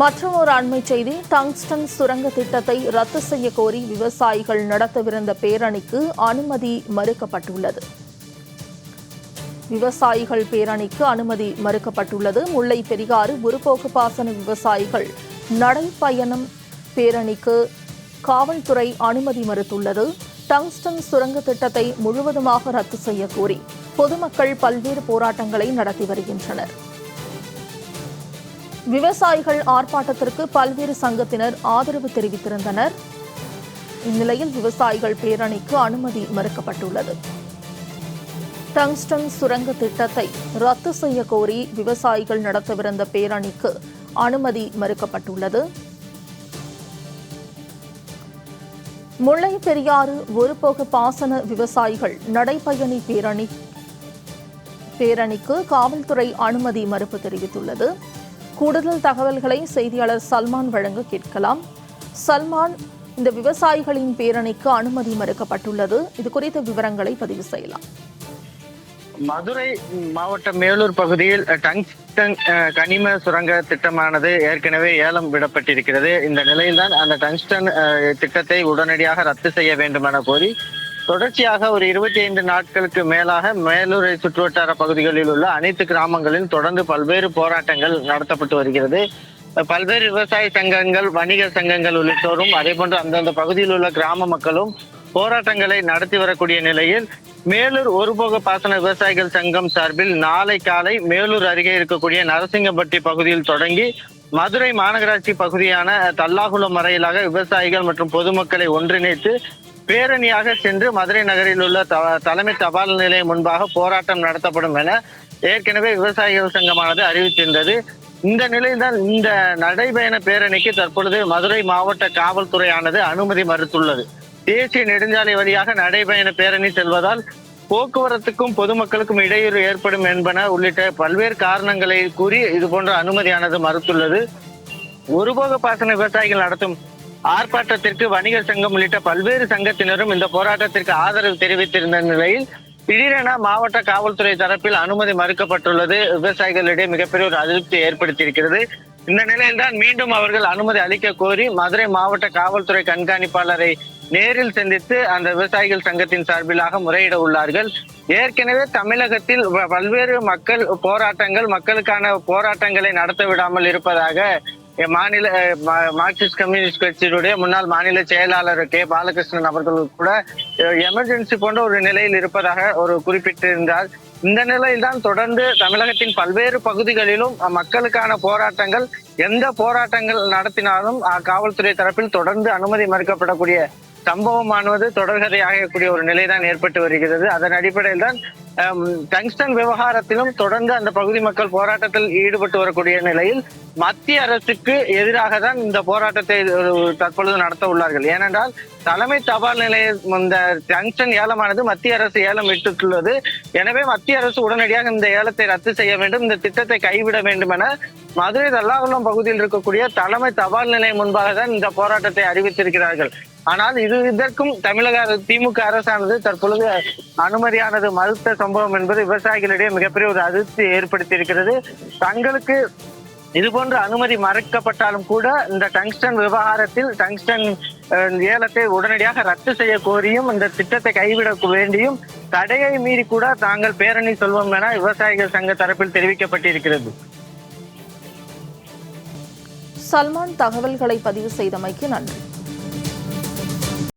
மற்றொரு அண்மை செய்தி டங்ஸ்டன் சுரங்க திட்டத்தை ரத்து செய்ய கோரி விவசாயிகள் நடத்தவிருந்த பேரணிக்கு அனுமதி மறுக்கப்பட்டுள்ளது. விவசாயிகள் பேரணிக்கு அனுமதி மறுக்கப்பட்டுள்ளது. முல்லை பெரியாறு உருப்போக்கு பாசன விவசாயிகள் நடைப்பயணம் பேரணிக்கு காவல்துறை அனுமதி மறுத்துள்ளது. டங்ஸ்டன் சுரங்க திட்டத்தை முழுவதுமாக ரத்து செய்ய கோரி பொதுமக்கள் பல்வேறு போராட்டங்களை நடத்தி வருகின்றனர். விவசாயிகள் ஆர்ப்பாட்டத்திற்கு பல்வேறு சங்கத்தினர் ஆதரவு தெரிவித்திருந்தனர். இந்நிலையில் விவசாயிகள் பேரணிக்கு அனுமதி மறுக்கப்பட்டுள்ளது. டங்ஸ்டன் சுரங்க திட்டத்தை ரத்து செய்ய கோரி விவசாயிகள் நடத்தவிருந்த பேரணிக்கு அனுமதி மறுக்கப்பட்டுள்ளது. முல்லை பெரியாறு ஒருபோக பாசன விவசாயிகள் நடைபயணி பேரணி பேரணிக்கு காவல்துறை அனுமதி மறுப்பு தெரிவித்துள்ளது. கூடுதல் தகவல்களை செய்தியாளர் சல்மான் வழங்க கேட்கலாம். சல்மான் இந்த விவசாயிகளின் பேரணிக்கு அனுமதி மறுக்கப்பட்டுள்ளது. இது குறித்த விவரங்களை பதிவு செய்யலாம். மதுரை மாவட்டம் மேலூர் பகுதியில் டங்ஸ்டன் கனிம சுரங்க திட்டமானது ஏற்கனவே ஏலம் விடப்பட்டிருக்கிறது. இந்த நிலையில்தான் அந்த டங்ஸ்டன் திட்டத்தை உடனடியாக ரத்து செய்ய வேண்டுமென கோரி தொடர்ச்சியாக ஒரு இருபத்தி ஐந்து நாட்களுக்கு மேலாக மேலூரை சுற்றுவட்டார பகுதிகளில் உள்ள அனைத்து கிராமங்களில் தொடர்ந்து பல்வேறு போராட்டங்கள் நடத்தப்பட்டு வருகிறது. பல்வேறு விவசாய சங்கங்கள் வணிக சங்கங்கள் உள்ளிட்டோரும் அதே போன்று அந்தந்த பகுதியில் உள்ள கிராம மக்களும் போராட்டங்களை நடத்தி வரக்கூடிய நிலையில் மேலூர் ஒருபோக பாசன விவசாயிகள் சங்கம் சார்பில் நாளை காலை மேலூர் அருகே இருக்கக்கூடிய நரசிங்கப்பட்டி பகுதியில் தொடங்கி மதுரை மாநகராட்சி பகுதியான தல்லாகுளம் வரையிலாக விவசாயிகள் மற்றும் பொதுமக்களை ஒன்றிணைத்து பேரணியாக சென்று மதுரை நகரில் உள்ள த- தலைமை தபால் நிலையம் முன்பாக போராட்டம் நடத்தப்படும் என ஏற்கனவே விவசாயிகள் சங்கமானது அறிவித்திருந்தது. இந்த நிலையில்தான் இந்த நடைபயண பேரணிக்கு தற்பொழுது மதுரை மாவட்ட காவல்துறையானது அனுமதி மறுத்துள்ளது. தேசிய நெடுஞ்சாலை வழியாக நடைபயண பேரணி செல்வதால் போக்குவரத்துக்கும் பொதுமக்களுக்கும் இடையூறு ஏற்படும் என்பன உள்ளிட்ட பல்வேறு காரணங்களை கூறி இது போன்ற அனுமதியானது மறுத்துள்ளது. ஒருபோக பாசன விவசாயிகள் நடத்தும் ஆர்ப்பாட்டத்திற்கு வணிகர் சங்கம் உள்ளிட்ட பல்வேறு சங்கத்தினரும் இந்த போராட்டத்திற்கு ஆதரவு தெரிவித்திருந்த நிலையில் திடீரென மாவட்ட காவல்துறை தரப்பில் அனுமதி மறுக்கப்பட்டுள்ளது. விவசாயிகளிடையே மிகப்பெரிய ஒரு அதிருப்தி ஏற்படுத்தியிருக்கிறது. இந்த நிலையில்தான் மீண்டும் அவர்கள் அனுமதி அளிக்க கோரி மதுரை மாவட்ட காவல்துறை கண்காணிப்பாளரை நேரில் சந்தித்து அந்த விவசாயிகள் சங்கத்தின் சார்பிலாக முறையிட உள்ளார்கள். ஏற்கனவே தமிழகத்தில் வ- பல்வேறு மக்கள் போராட்டங்கள் மக்களுக்கான போராட்டங்களை நடத்த விடாமல் இருப்பதாக மாநில மார்க்சிஸ்ட் கம்யூனிஸ்ட் கட்சியினுடைய முன்னாள் மாநில செயலாளர் கே. பாலகிருஷ்ணன் அவர்கள் கூட எமர்ஜென்சி போன்ற ஒரு நிலையில் இருப்பதாக ஒரு குறிப்பிட்டிருந்தார். இந்த நிலையில்தான் தொடர்ந்து தமிழகத்தின் பல்வேறு பகுதிகளிலும் மக்களுக்கான போராட்டங்கள் எந்த போராட்டங்கள் நடத்தினாலும் அஹ், காவல்துறை தரப்பில் தொடர்ந்து அனுமதி மறுக்கப்படக்கூடிய சம்பவமானது தொடர்கதையாகக்கூடிய ஒரு நிலைதான் ஏற்பட்டு வருகிறது. அதன் அடிப்படையில் தான் டங்ஸ்டன் விவகாரத்திலும் தொடர்ந்து அந்த பகுதி மக்கள் போராட்டத்தில் ஈடுபட்டு வரக்கூடிய நிலையில் மத்திய அரசுக்கு எதிராக தான் இந்த போராட்டத்தை தற்பொழுது நடத்த உள்ளார்கள். ஏனென்றால் தலைமை தபால் நிலையம் இந்த டங்ஸ்டன் ஏலமானது மத்திய அரசு ஏலம் விட்டுள்ளது எனவே மத்திய அரசு உடனடியாக இந்த ஏலத்தை ரத்து செய்ய வேண்டும் இந்த திட்டத்தை கைவிட வேண்டும் என மதுரை தல்லாகுளம் பகுதியில் இருக்கக்கூடிய தலைமை தபால் நிலையம் முன்பாக தான் இந்த போராட்டத்தை அறிவித்திருக்கிறார்கள். ஆனால் இது இதற்கும் தமிழக திமுக அரசானது தற்பொழுது அனுமதியானது மறுத்த சம்பவம் என்பது விவசாயிகளிடையே மிகப்பெரிய ஒரு அதிருப்தி ஏற்படுத்தி இருக்கிறது தங்களுக்கு இதுபோன்ற அனுமதி மறுக்கப்பட்டாலும் கூட இந்த டங்ஸ்டன் விவகாரத்தில் டங்ஸ்டன் அஹ், ஏலத்தை உடனடியாக ரத்து செய்ய கோரியும் இந்த திட்டத்தை கைவிட வேண்டியும் தடையை மீறி கூட தாங்கள் பேரணி சொல்வோம் என விவசாயிகள் சங்க தரப்பில் தெரிவிக்கப்பட்டிருக்கிறது. சல்மான் தகவல்களை பதிவு செய்தமைக்கு நன்றி.